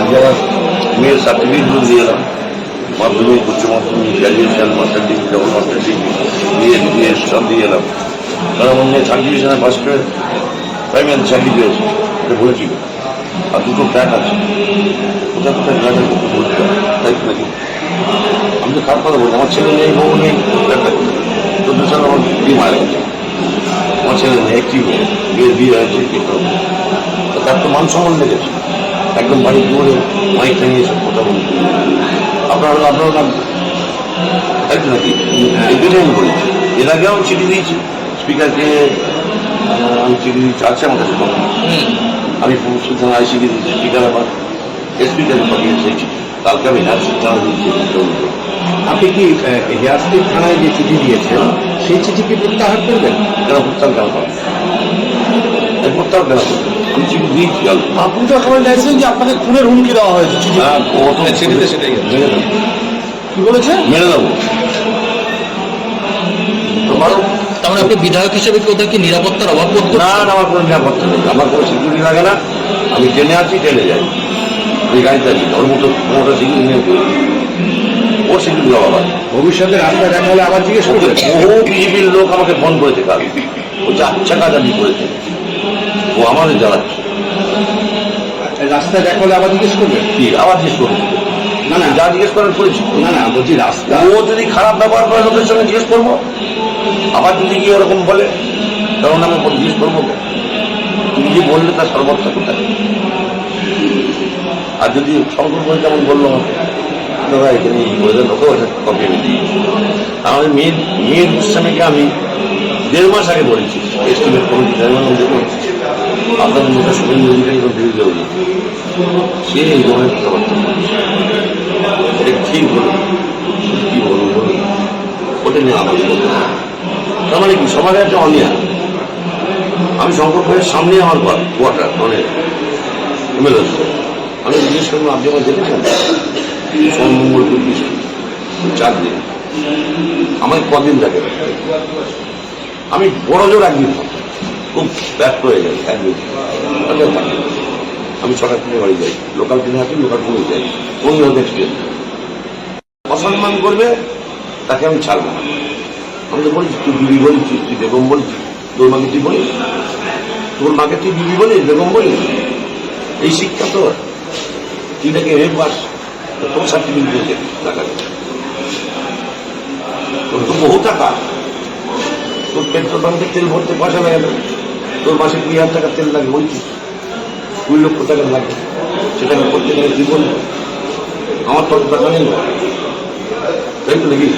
আজকে আমার মেয়ের সার্টিফিকেটগুলো দিয়ে এলাম। মাধ্যমিক, উচ্চ মাধ্যমিক graduation master degree double master degree BA BS সব দিয়ে এলাম। কারণ আমার মেয়ে থার্ড ডিভিশনে ফার্স্ট করে প্রাইমারি চাকরি পেয়েছে এটা বলেছি আর দুটো ফ্ল্যাট আছে। কোথায় কোথায় ফ্ল্যাট আছে হবে। তাই নাকি? আমি তো খারাপ কথা বলি আমার ছেলে নেই, বউ নেই ফ্ল্যাটটা চোদ্দ সাল আমার বিয়ে মারা গেছে। আমার ছেলে নেই একটি মেয়ে বিয়ের বিয়ে হয়েছে কিন্তু তার তো মান সম্মান লেগেছে। একদম বাড়ি দূরে মাইক নিয়ে এসে কথা বলতে আপনার আপনার নাম তাই তো নাকি? এগুলো আমি বলেছি। এর আগেও আমি চিঠি দিয়েছি। স্পিকারকে আমি চিঠি দিয়েছি। আছে আমার কাছে। আমি পরশু থানা আইসিকে দিয়েছি স্পিকার আবার স্পিকারে পাঠিয়েছি চিঠি কালকে আমি নার্সিং থানা দিয়েছি আপনি কি হেয়ারস্ট্রিট থানায় যে চিঠি দিয়েছেন সেই চিঠি কি প্রত্যাহার করবেন? কেন প্রত্যাহার কেন এই প্রত্যাহার কেন করব? আপনি তো চাইছেন যে আপনাকে খুনের হুমকি দেওয়া হয়েছে। হ্যাঁ সেটাই কি বলেছে? মেরে দেবো। তার মানে আপনি বিধায়ক হিসেবে কি ওদের কি নিরাপত্তার অভাব বোধ না না আমার কোনো নিরাপত্তা নেই। আমার কোনো সিকিউরিটি লাগে না। আমি ট্রেনে আছি ট্রেনে যাই। আমি গাড়িতে আছি ওর মতো মোটা সিকিউরিটি নিয়ে করি ওর সিকিউরিটি অভাব আছে। ভবিষ্যতে রাস্তায় দেখা হলে আবার জিজ্ঞেস করবেন বহু বিজেপির লোক আমাকে ফোন করেছে কাল। ও যে আচ্ছা কাজ আমি করেছে। ও আমাদের জ্বালাচ্ছে। রাস্তায় দেখা হলে আবার জিজ্ঞেস করবেন কি আবার জিজ্ঞেস করব? না না। যা জিজ্ঞেস করার করেছি। না না বলছি রাস্তা। ও যদি খারাপ ব্যবহার করে লোকের সঙ্গে জিজ্ঞেস করব আবার যদি কি ওরকম বলে তখন আমি জিজ্ঞেস করব তুমি যে বললে তার সর্বত্র কোথায়? আর যদি শঙ্কর বই যেমন বলল আমাকে দাদা এখানে বইয়ের লোকও এটা কপি আমি দিয়েছি। আমাদের মেয়ের মেয়ের ইসলামীকে আমি দেড় মাস আগে বলেছি এস্টিমেট কমিটি চেয়ারম্যান দেখুন আপনাদের মধ্যে শুভেন্দু অধিকারী কোনো বিরুদ্ধে হল সে এই ধরনের কথাবার্তা। এটা ঠিক বলুন কি বলুন বলুন ওটা নিয়ে আমাকে বলতে তার মানে কি সমাজে একটা অনিয়া আমি শঙ্কর ভাইয়ের সামনে আমার ঘর কোয়ার্টার মানে এমএলএ আমি জিজ্ঞেস করলাম আপনি আমার দেখেছেন সোমমঙ্গল বুদ্ধিস্ট চার দিন আমাকে কদিন থাকে আমি বড় জোর একদিন। খুব ব্যস্ত হয়ে যাই একদিন আমি ছটার ট্রেনে বাড়ি যাই। লোকাল ট্রেনে আছি লোকাল ট্রেনে যাই। কোন এক্সপিরিয়েন্স অসম্মান করবে, তাকে আমি ছাড়বো না। আমি তো বলছি, তুই বিবি বলিস, তুই বেগম বলিস? তোর মাকে তুই বলিস? তোর মাকে তুই বিবি বলিস, বেগম বলিস? এই শিক্ষা তো তুই নাকি রেপ পাস তোর সার্টিফিকেট দিয়েছে টাকা দিয়ে। তোর তো বহু টাকা। তোর পেট্রোল পাম্পে তেল ভরতে পয়সা লাগে না। তোর মাসে কুড়ি হাজার টাকা তেল লাগে বলছি। কুড়ি লক্ষ টাকা লাগে সেটা প্রত্যেকের জীবন। আমার তো টাকা নেই তাই তো নাকি?